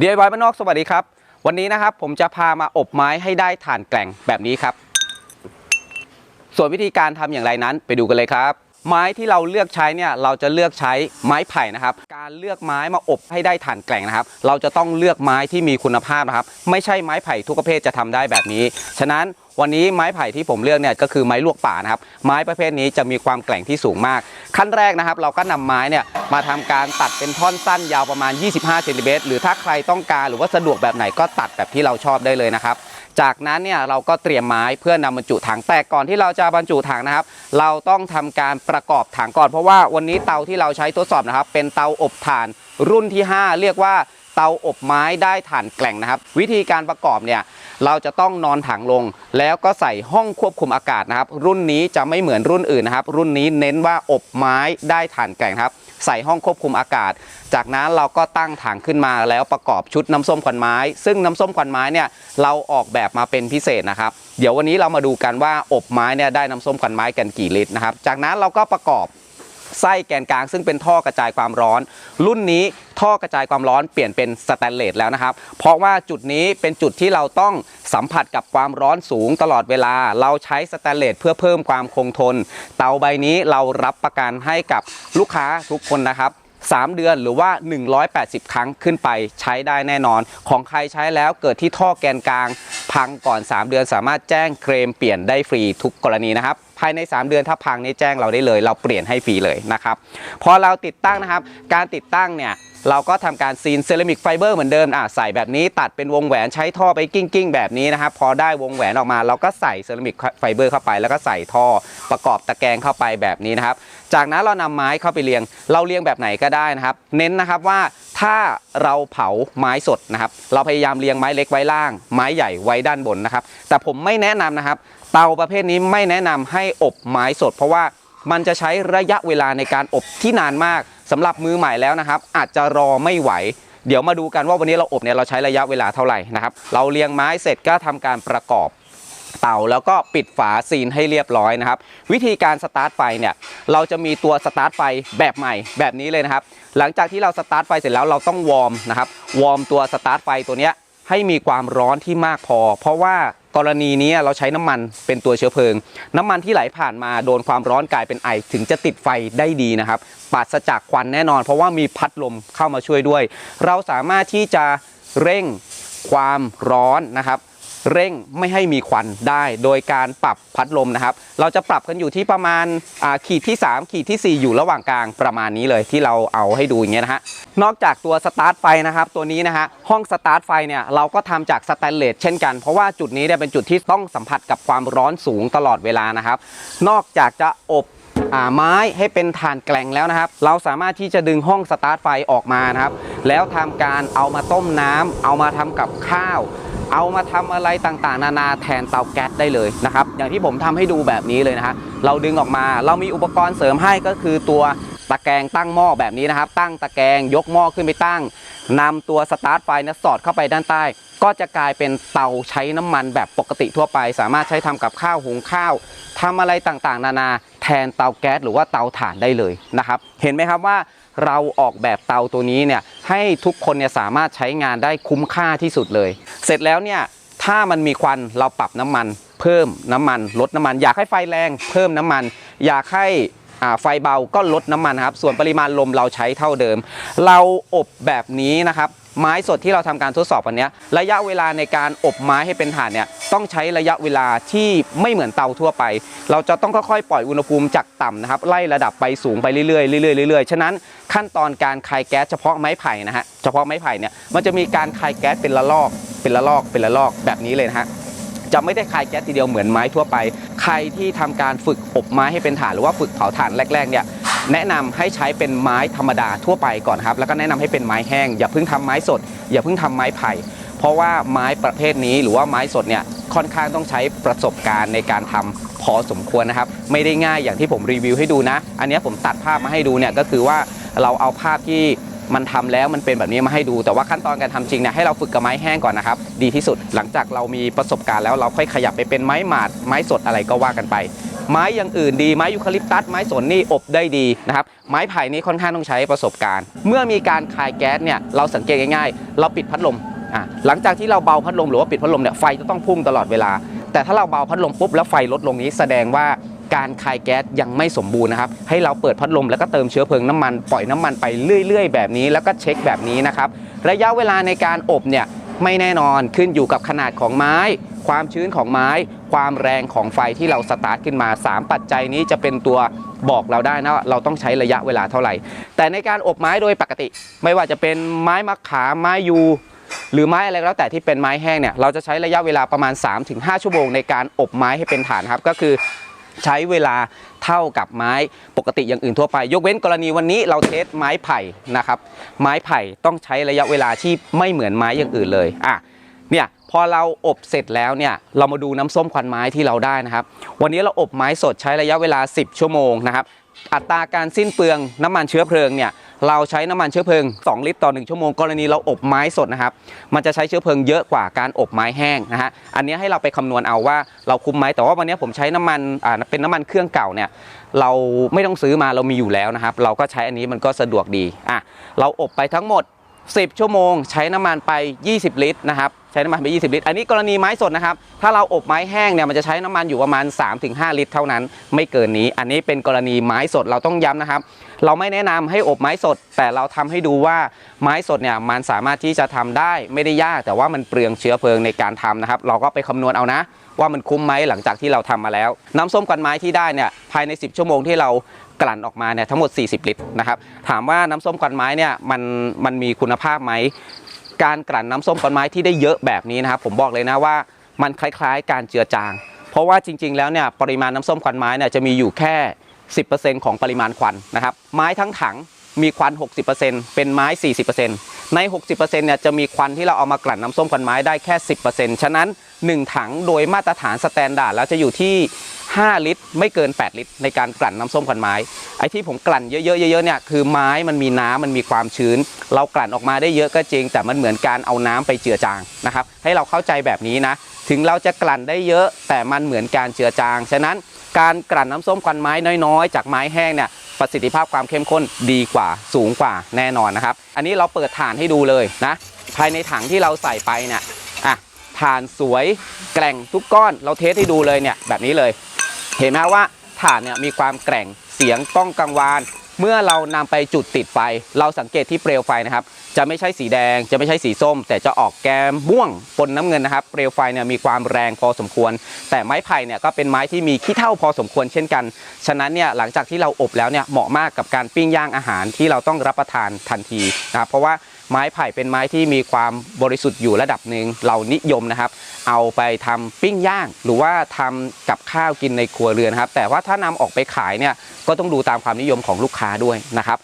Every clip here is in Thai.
DIY บ้านนอกสวัสดีครับ วันนี้นะครับผมจะพามาอบไม้ให้ได้ฐานแกล่งแบบนี้ครับ ส่วนวิธีการทำอย่างไรนั้นไปดูกันเลยครับ ไม้ที่เราเลือกใช้เนี่ยเราจะเลือกใช้ไม้ไผ่นะครับ การเลือกไม้มาอบให้ได้ถ่านแกล่งนะครับ เราจะต้องเลือกไม้ที่มีคุณภาพนะครับ ไม่ใช่ไม้ไผ่ทุกประเภทจะทำได้แบบนี้ ฉะนั้นวันนี้ไม้ไผ่ที่ผมเลือกเนี่ยก็คือไม้ลวกป่านะครับ ไม้ประเภทนี้จะมีความแกร่งที่สูงมาก ขั้นแรกนะครับ เราก็นำไม้เนี่ยมาทำการตัดเป็นท่อนสั้นยาวประมาณ 25เซนติเมตรหรือถ้าใครต้องการหรือว่าสะดวกแบบไหนก็ตัดแบบที่เราชอบได้เลยนะครับ จากนั้นเนี่ยเราก็เตรียมไม้เพื่อนำบรรจุถังแต่ก่อนที่เราจะบรรจุถังนะครับ เราต้องทำการประกอบถังก่อนเพราะว่าวันนี้เตาที่เราใช้ทดสอบนะครับ เป็นเตาอบถ่านรุ่นที่ 5 เรียกว่า เตาอบไม้ได้ถ่านแกล่งนะครับ วิธีการประกอบเนี่ยเราจะต้องนอนถังลง แล้วก็ใส่ห้องควบคุมอากาศนะครับ รุ่นนี้จะไม่เหมือนรุ่นอื่นนะครับ รุ่นนี้เน้นว่าอบไม้ได้ถ่านแกล่งครับ ใส่ห้องควบคุมอากาศ จากนั้นเราก็ตั้งถังขึ้นมาแล้วประกอบชุดน้ำส้มควันไม้ ซึ่งน้ำส้มควันไม้เนี่ยเราออกแบบมาเป็นพิเศษนะครับ เดี๋ยววันนี้เรามาดูกันว่าอบไม้เนี่ยได้น้ำส้มควันไม้กันกี่ลิตรนะครับ จากนั้นเราก็ประกอบ ไส้แกนกลาง ซึ่งเป็นท่อกระจายความร้อน รุ่นนี้ท่อกระจายความร้อนเปลี่ยนเป็นสแตนเลสแล้วนะครับ เพราะว่าจุดนี้เป็นจุดที่เราต้องสัมผัสกับความร้อนสูงตลอดเวลา เราใช้สแตนเลสเพื่อเพิ่มความคงทน เตาใบนี้เรารับประกันให้กับลูกค้าทุกคนนะครับ3 เดือนหรือว่า 180 ครั้งขึ้นไปใช้ได้แน่นอน ของใครใช้แล้วเกิดที่ท่อแกนกลาง พังก่อน 3 เดือนสามารถแจ้งเคลมเปลี่ยนได้ฟรีทุกกรณีนะครับ ภายใน 3 เดือนถ้าพังนี่แจ้งเราได้เลย เราเปลี่ยนให้ฟรีเลยนะครับพอเราติดตั้งนะครับ การติดตั้งเนี่ยเราก็ทำการซีนเซรามิกไฟเบอร์เหมือนเดิมอะใส่แบบนี้ตัดเป็นวงแหวนใช้ท่อไปกิ้งกิ้งๆแบบนี้นะครับ พอได้วงแหวนออกมาเราก็ใส่เซรามิกไฟเบอร์เข้าไป แล้วก็ใส่ท่อประกอบตะแกรงเข้าไปแบบนี้นะครับ จากนั้นเรานำไม้เข้าไปเรียง เราเรียงแบบไหนก็ได้นะครับ เน้นนะครับว่า ถ้าเราเผาไม้สดนะครับ เราพยายามเรียงไม้เล็กไว้ล่าง ไม้ใหญ่ไว้ด้านบนนะครับ แต่ผมไม่แนะนำนะครับ เตาประเภทนี้ไม่แนะนำให้อบไม้สด เพราะว่ามันจะใช้ระยะเวลาในการอบที่นานมากสำหรับมือใหม่แล้วนะครับ อาจจะรอไม่ไหว เดี๋ยวมาดูกันว่าวันนี้เราอบเนี่ยเราใช้ระยะเวลาเท่าไหร่นะครับ เราเรียงไม้เสร็จก็ทำการประกอบ เตาแล้วก็ปิดฝาซีนให้เรียบร้อยนะครับ วิธีการสตาร์ทไฟเนี่ยเราจะมีตัวสตาร์ทไฟแบบใหม่แบบนี้เลยนะครับ หลังจากที่เราสตาร์ทไฟเสร็จแล้วเราต้องวอร์มนะครับวอร์มตัวสตาร์ทไฟตัวเนี้ยให้มีความร้อนที่มากพอ เพราะว่ากรณีนี้เราใช้น้ำมันเป็นตัวเชื้อเพลิง น้ำมันที่ไหลผ่านมาโดนความร้อนกลายเป็นไอ ถึงจะติดไฟได้ดีนะครับปราศจากควันแน่นอน เพราะว่ามีพัดลมเข้ามาช่วยด้วย เราสามารถที่จะเร่งความร้อนนะครับ เร่งไม่ให้มีควันได้ โดยการปรับพัดลมนะครับ เราจะปรับกันอยู่ที่ประมาณขีดที่ 3 ขีดทีสี่ 4 อยู่ระหว่างกลางประมาณนี้เลยที่เราเอาให้ดูอย่างเงี้ยนะฮะนอกจากตัวสตาร์ทไฟนะครับตัวนี้นะฮะห้องสตาร์ทไฟเนี่ยเราก็ทำจากสแตนเลสเช่นกัน เพราะว่าจุดนี้เนี่ยเป็นจุดที่ต้องสัมผัสกับความร้อนสูงตลอดเวลานะครับ นอกจากจะอบอไม้ให้เป็นฐานแกล่งแล้วนะครับ เราสามารถที่จะดึงห้องสตาร์ทไฟออกมานะครับ แล้วทำการเอามาต้มน้ำเอามาทำกับข้าว เอามาทำอะไรต่างๆ นานาแทนเตาแก๊สได้เลยนะครับ อย่างที่ผมทำให้ดูแบบนี้เลยนะฮะเราดึงออกมาเรามีอุปกรณ์เสริมให้ก็คือตัวตะแกรงตั้งหม้อแบบนี้นะครับ ตั้งตะแกรงยกหม้อขึ้นไปตั้งนำตัวสตาร์ทไฟนะสอดเข้าไปด้านใต้ ก็จะกลายเป็นเตาใช้น้ำมันแบบปกติทั่วไป สามารถใช้ทำกับข้าวหุงข้าวทำอะไรต่างๆ นานาแทนเตาแก๊สหรือว่าเตาถ่านได้เลยนะครับ เห็นไหมครับว่า เราออกแบบเตาตัวนี้เนี่ยให้ทุกคนเนี่ยสามารถใช้งานได้คุ้มค่าที่สุดเลย เสร็จแล้วเนี่ยถ้ามันมีควันเราปรับน้ำมัน เพิ่มน้ำมัน ลดน้ำมัน อยากให้ไฟแรงเพิ่มน้ำมัน อยากให้อ่าไฟเบาก็ลดน้ำมันครับ ส่วนปริมาณลมเราใช้เท่าเดิม เราอบแบบนี้นะครับ ไม้สดที่เราทำการทดสอบวันนี้ระยะเวลาในการอบไม้ให้เป็นถ่านเนี่ยต้องใช้ระยะเวลาที่ไม่เหมือนเตาทั่วไป เราจะต้องค่อยๆ ปล่อยอุณหภูมิจากต่ำนะครับไล่ระดับไปสูงไปเรื่อยๆเรื่อยๆเรื่อยๆฉะนั้นขั้นตอนการคายแก๊สเฉพาะไม้ไผ่นะฮะเฉพาะไม้ไผ่เนี่ยมันจะมีการคายแก๊สเป็นละลอก เป็นละลอกเป็นละลอกแบบนี้เลยนะฮะจะไม่ได้คายแก๊สทีเดียวเหมือนไม้ทั่วไป ใครที่ทำการฝึกอบไม้ให้เป็นถ่านหรือว่าฝึกเผาถ่านแรกๆเนี่ย แนะนำให้ใช้เป็นไม้ธรรมดาทั่วไปก่อนครับแล้วก็แนะนำให้เป็นไม้แห้ง อย่าเพิ่งทำไม้สด อย่าเพิ่งทำไม้ไผ่เพราะว่าไม้ประเภทนี้หรือว่าไม้สดเนี่ยค่อนข้างต้องใช้ประสบการณ์ในการทำพอสมควรนะครับ ไม่ได้ง่ายอย่างที่ผมรีวิวให้ดูนะ อันนี้ผมตัดภาพมาให้ดูเนี่ยก็คือว่าเราเอาภาพที่มันทำแล้วมันเป็นแบบนี้มาให้ดู แต่ว่าขั้นตอนการทำจริงเนี่ยให้เราฝึกกับไม้แห้งก่อนนะครับดีที่สุดหลังจากเรามีประสบการณ์แล้วเราค่อยขยับไปเป็นไม้หมาดไม้สดอะไรก็ว่ากันไป ไม้อย่างอื่นดีไม้ยูคาลิปตัสไม้สนนี่อบได้ดีนะครับไม้ไผ่นี่ค่อนข้างต้องใช้ประสบการณ์ เมื่อมีการคายแก๊สเนี่ยเราสังเกตง่ายๆ เราปิดพัดลมอะหลังจากที่เราเบาพัดลมหรือว่าปิดพัดลมเนี่ยไฟจะต้องพุ่งตลอดเวลา แต่ถ้าเราเบาพัดลมปุ๊บแล้วไฟลดลงนี้แสดงว่าการคายแก๊สยังไม่สมบูรณ์นะครับ ให้เราเปิดพัดลมแล้วก็เติมเชื้อเพลิงน้ำมันปล่อยน้ำมันไปเรื่อย ๆ แบบนี้แล้วก็เช็คแบบนี้นะครับ ระยะเวลาในการอบเนี่ยไม่แน่นอนขึ้นอยู่กับขนาดของไม้ ความชื้นของไม้ ความแรงของไฟที่เราสตาร์ทขึ้นมา 3 ปัจจัยนี้จะเป็นตัวบอกเราได้นะว่าเราต้องใช้ระยะเวลาเท่าไหร่ แต่ในการอบไม้โดยปกติ ไม่ว่าจะเป็นไม้มะขามไม้ยูหรือไม้อะไรแล้วแต่ที่เป็นไม้แห้งเนี่ยเราจะใช้ระยะเวลาประมาณ 3-5 ชั่วโมงในการอบไม้ให้เป็นฐานครับก็คือใช้เวลาเท่ากับไม้ปกติอย่างอื่นทั่วไป ยกเว้นกรณีวันนี้เราเทสไม้ไผ่นะครับ ไม้ไผ่ต้องใช้ระยะเวลาที่ไม่เหมือนไม้อย่างอื่นเลยอะเนี่ย พอเราอบเสร็จแล้วเนี่ยเรามาดูน้ำส้มควันไม้ที่เราได้นะครับ วันนี้เราอบไม้สดใช้ระยะเวลา 10 ชั่วโมงนะครับ อัตราการสิ้นเปลืองน้ำมันเชื้อเพลิงเนี่ยเราใช้น้ำมันเชื้อเพลิง 2 ลิตรต่อ 1 ชั่วโมง กรณีเราอบไม้สดนะครับ มันจะใช้เชื้อเพลิงเยอะกว่าการอบไม้แห้งนะฮะ อันนี้ให้เราไปคำนวณเอาว่าเราคุ้มไหมแต่ว่าวันนี้ผมใช้น้ำมันอ่าเป็นน้ำมันเครื่องเก่าเนี่ยเราไม่ต้องซื้อมาเรามีอยู่แล้วนะครับ เราก็ใช้อันนี้มันก็สะดวกดีอะเราอบไปทั้งหมด 10 ชั่วโมง ใช้น้ำมันไป 20 ลิตรนะครับใช้น้ำมันไป 20 ลิตร อันนี้กรณีไม้สดนะครับถ้าเราอบไม้แห้งเนี่ยมันจะใช้น้ำมันอยู่ประมาณ 3-5 ลิตร เท่านั้น ไม่เกินนี้ อันนี้เป็นกรณีไม้สดเราต้องย้ำนะครับ เราไม่แนะนำให้อบไม้สด แต่เราทำให้ดูว่าไม้สดเนี่ยมันสามารถที่จะทำได้ไม่ได้ยาก แต่ว่ามันเปลืองเชื้อเพลิงในการทำนะครับ เราก็ไปคำนวณเอานะว่ามันคุ้มไหมหลังจากที่เราทำมาแล้ว น้ำส้มกันไม้ที่ได้เนี่ยภายใน 10 ชั่วโมงที่เรา กลั่นออกมาเนี่ยทั้งหมด 40 ลิตรนะครับถามว่าน้ำส้มกันไม้เนี่ยมันมันมีคุณภาพไหมการกลั่นน้ำส้มกันไม้ที่ได้เยอะแบบนี้นะครับผมบอกเลยนะว่ามันคล้ายๆ การเจือจาง เพราะว่าจริง ๆ แล้วเนี่ยปริมาณน้ำส้มควันไม้เนี่ยจะมีอยู่แค่ 10%ของปริมาณควันนะครับไม้ทั้งถัง มีควัน 60%เป็นไม้ 40%ใน 60%เนี่ยจะมีควันที่เราเอามากลั่นน้ำส้มควันไม้ได้แค่ 10%ฉะนั้น 1 ถังโดยมาตรฐานสแตนดาร์ดแล้วจะอยู่ที่ 5 ลิตร ไม่เกิน 8 ลิตร ในการกลั่นน้ำส้มควันไม้ ไอ้ที่ผมกลั่นเยอะๆเยอะๆเนี่ยคือไม้มันมีน้ำมันมีความชื้น เรากลั่นออกมาได้เยอะก็จริง แต่มันเหมือนการเอาน้ำไปเจือจางนะครับให้เราเข้าใจแบบนี้นะถึงเราจะกลั่นได้เยอะแต่มันเหมือนการเจือจาง ฉะนั้นการกลั่นน้ำส้มควันไม้น้อยๆ จากไม้แห้งเนี่ย ประสิทธิภาพความเข้มข้นดีกว่าสูงกว่าแน่นอนนะครับ อันนี้เราเปิดฐานให้ดูเลยนะ ภายในถังที่เราใส่ไปเนี่ยอะฐานสวยแกร่งทุกก้อนเราเทสให้ดูเลยเนี่ยแบบนี้เลย เห็นไหมว่าฐานเนี่ยมีความแกร่งเสียงต้องกังวาน เมื่อเรานำไปจุดติดไฟ เราสังเกตที่เปลวไฟนะครับ จะไม่ใช่สีแดง จะไม่ใช่สีส้ม แต่จะออกแกมม่วงปนน้ำเงินนะครับ เปลวไฟเนี่ยมีความแรงพอสมควร แต่ไม้ไผ่เนี่ยก็เป็นไม้ที่มีขี้เท่าพอสมควรเช่นกัน ฉะนั้นเนี่ยหลังจากที่เราอบแล้วเนี่ยเหมาะมากกับการปิ้งย่างอาหารที่เราต้องรับประทานทันทีนะครับเพราะว่า ไม้ไผ่เป็นไม้ที่มีความบริสุทธิ์อยู่ระดับหนึ่งเรานิยมนะครับ เอาไปทำปิ้งย่าง หรือว่าทำกับข้าวกินในครัวเรือนครับ แต่ว่าถ้านำออกไปขายเนี่ยก็ต้องดูตามความนิยมของลูกค้าด้วยนะครับ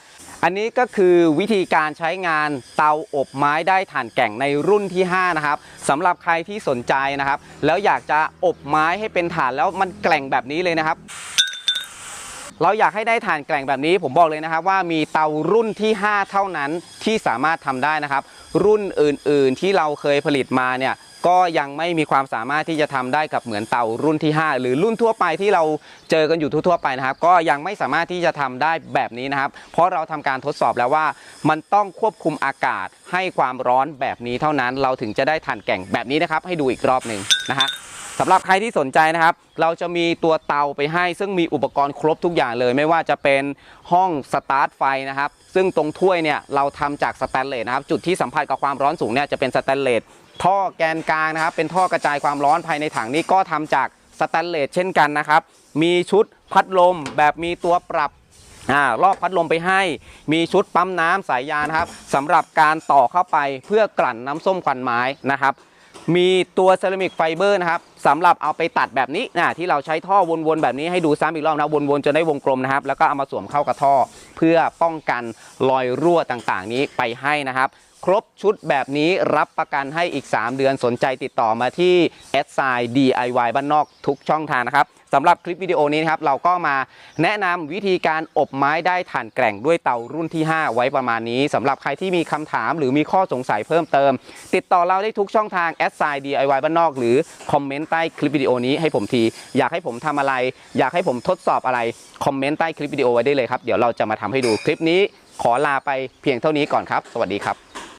อันนี้ก็คือวิธีการใช้งานเตาอบไม้ได้ถ่านแก่งในรุ่นที่ 5 นะครับสำหรับใครที่สนใจนะครับ แล้วอยากจะอบไม้ให้เป็นถ่านแล้วมันแกล่งแบบนี้เลยนะครับ เราอยากให้ได้ถ่านแกล่งแบบนี้ผมบอกเลยนะครับว่ามีเตารุ่นที่ 5 เท่านั้นที่สามารถทำได้นะครับ รุ่นอื่นๆที่เราเคยผลิตมาเนี่ย ก็ยังไม่มีความสามารถที่จะทำได้กับเหมือนเตารุ่นที่ 5 หรือรุ่นทั่วไปที่เราเจอกันอยู่ทั่วๆไปนะครับ ก็ยังไม่สามารถที่จะทำได้แบบนี้นะครับ เพราะเราทำการทดสอบแล้วว่า มันต้องควบคุมอากาศให้ความร้อนแบบนี้เท่านั้น เราถึงจะได้ถ่านแก่งแบบนี้นะครับ ให้ดูอีกรอบหนึ่งนะฮะสำหรับใครที่สนใจนะครับ เราจะมีตัวเตาไปให้ ซึ่งมีอุปกรณ์ครบทุกอย่างเลย ไม่ว่าจะเป็นห้องสตาร์ทไฟนะครับ ซึ่งตรงถ้วยเนี่ยเราทำจากสแตนเลสนะครับ จุดที่สัมผัสกับความร้อนสูงเนี่ยจะเป็นสแตนเลส ท่อแกนกลางนะครับ เป็นท่อกระจายความร้อนภายในถังนี้ก็ทำจากสแตนเลสเช่นกันนะครับ มีชุดพัดลมแบบมีตัวปรับอรอบพัดลมไปให้ มีชุดปั๊มน้ำสายยางนะครับสำหรับการต่อเข้าไปเพื่อกลั่นน้ำส้มควันไม้นะครับมีตัวเซรามิกไฟเบอร์นะครับสำหรับเอาไปตัดแบบนี้นะที่เราใช้ท่อวนๆแบบนี้ให้ดูซ้ำอีกรอบนะวนๆจนได้วงกลมนะครับ แล้วก็เอามาสวมเข้ากับท่อ เพื่อป้องกันรอยรั่วต่างๆ นี้ไปให้นะครับ ครบชุดแบบนี้รับประกันให้อีก 3 เดือนสนใจติดต่อมาที่ s i DIY บ้านนอกทุกช่องทางนะครับสำหรับคลิปวิดีโอนี้นะครับเราก็มาแนะนำวิธีการอบไม้ได้ถ่านแกร่งด้วยเตารุ่นที่ 5 ไว้ประมาณนี้สำหรับใครที่มีคำถามหรือมีข้อสงสัยเพิ่มเติม ติดต่อเราได้ทุกช่องทางแอดไซน์ DIY บ้านนอก หรือคอมเมนต์ใต้คลิปวิดีโอนี้ให้ผมที อยากให้ผมทำอะไร อยากให้ผมทดสอบอะไรคอมเมนต์ใต้คลิปวิดีโอไว้ได้เลยครับเดี๋ยวเราจะมาทำให้ดูคลิปนี้ ขอลาไปเพียงเท่านี้ก่อนครับ สวัสดีครับ